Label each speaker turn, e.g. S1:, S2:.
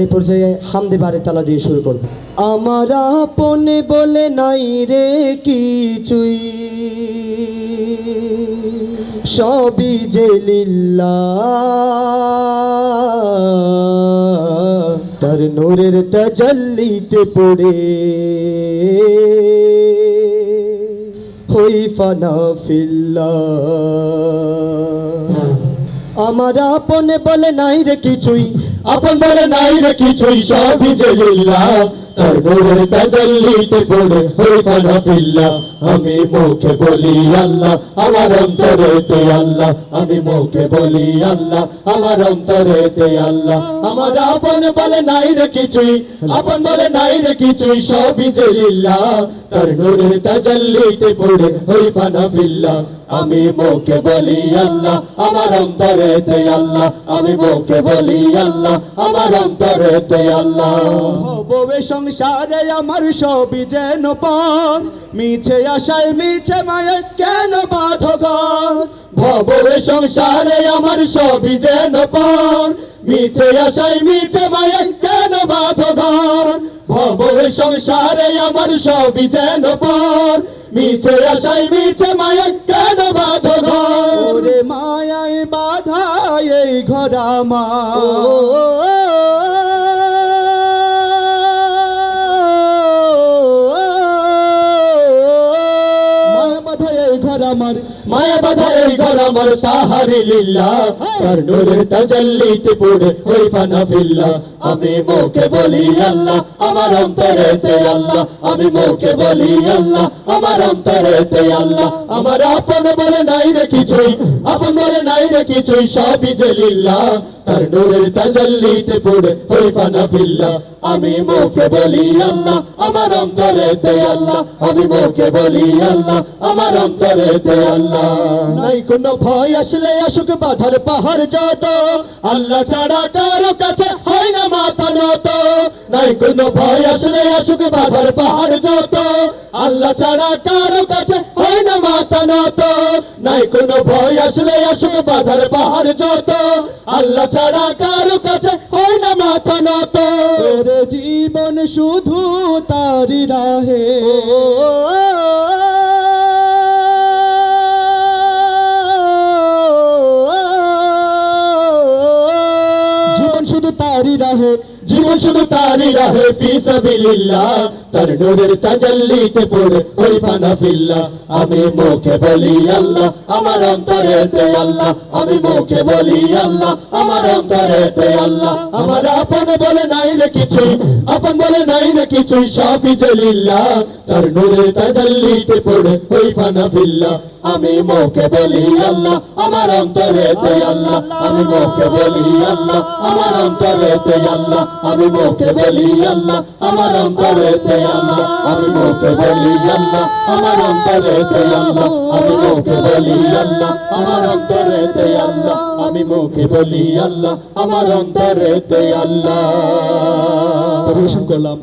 S1: এই পর্যায়ে হামদে বারে তালা দিয়ে শুরু করব আমার আপনে বলে নাই রে কিছুই। সবই যে লিল্লা তার নূরের তাজাল্লিতে পড়ে। হই ফানা ফিল্লা আমার আপনে বলে নাই রে কিছুই।
S2: আপন বলে নাই রে কিছুই সবই যে লীলা আমি মুখে বলি আল্লাহ, আমার অন্তরেতে আল্লাহ। আমি মুখে বলি আল্লাহ, আমার অন্তরেতে আল্লাহ। আমার আপন বলে নাই রে কিছুই, আপন বলে নাই রে কিছুই, সবই যে তার নূরের তাজাল্লিতে পড়ে হই ফানা ফিল্লা। আমি মুখে বলি আল্লাহ, আমার অন্তরেতে আল্লাহ। আমি মুখে বলি আল্লাহ, আমার অন্তরেতে আল্লাহ।
S3: বউয়ে সংসারে আমার সবই যেন পান। মিছে আশায়, মিছে মায়ে কেন বাধ ঘর
S2: ভবরে সংসারে আমার সবই যেন পর মিছে আশায়, মিছে মায়ে কেন বাধ ঘর ভবরে সংসারে আমার সবই যেন পর মিছে আশায়, মিছে মায়ে কেন বাধ ঘর
S3: ওরে মায়ায় বাধা এই ঘর আমার মায়া বাধা এই ঘর আমার
S2: তাহারি লিল্লা তার নূরের তাজাল্লিতে পড়ে ওই ফানা ফিল্লা। আমি মুখে বলি আল্লাহ, আমার অন্তরেতে আল্লাহ। আমি মুখে বলি আল্লাহ, আমার অন্তরেতে আল্লাহ। আমার আপন বলে নাই রে কিছুই, আপন বলে নাই রে কিছুই, সবই যে লিল্লা তার নূরের তাজাল্লিতে পড়ে ওই ফানা ফিল্লা। আমি মুখে বলি আল্লাহ, আমার অন্তরেতে আল্লাহ। আমি মুখে বলি আল্লাহ, আমার অন্তরেতে আল্লাহ।
S3: নাই কোনো ভয় আসলে আসুক বাধার পাহাড় যত।
S2: আল্লাহ ছাড়া কারও কাছে হয় না মাথা নত। নাই কোনো ভয় আসলে আসুক বাধার পাহাড় যত। আল্লাহ ছাড়া কারও কাছে হয় না মাথা নত। নাই কোনো ভয় আসলে আসুক বাধার পাহাড় যত। আল্লাহ ছাড়া কারও কাছে হয় না মাথা নত।
S3: জীবন শুধু তারি রাহে। রাহে
S2: জীবন শুধু তারই রাহে ফি সাবিলিল্লাহ, তার নূরের তাজাল্লিতে পড়ে ওই ফানা ফিল্লা আমি মুখে বলি আল্লাহ, আমার অন্তরেতে আল্লাহ। আমি মুখে বলি আল্লাহ, আমার অন্তরেতে আল্লাহ। আমার আপন বলে নাই রে কিছুই, আপন বলে নাই রে কিছুই, সবই জলিল্লাহ। তার নূরের তাজাল্লিতে পড়ে ওই ফানা ফিল্লা আমি মুখে বলি আল্লাহ, আমার অন্তরেতে আল্লাহ। আমি মুখে বলি আল্লাহ, আমার অন্তরেতে আল্লাহ। আমি মুখে বলি আল্লাহ, আমার অন্তরেতে আল্লাহ। আমি মুখে বলি আল্লাহ, আমার অন্তরেতে আল্লাহ। আমি মুখে বলি আল্লাহ, আমার অন্তরেতে আল্লাহ। আমি মুখে বলি আল্লাহ, আমার অন্তরেতে আল্লাহ।
S3: পরিবেশন করলাম।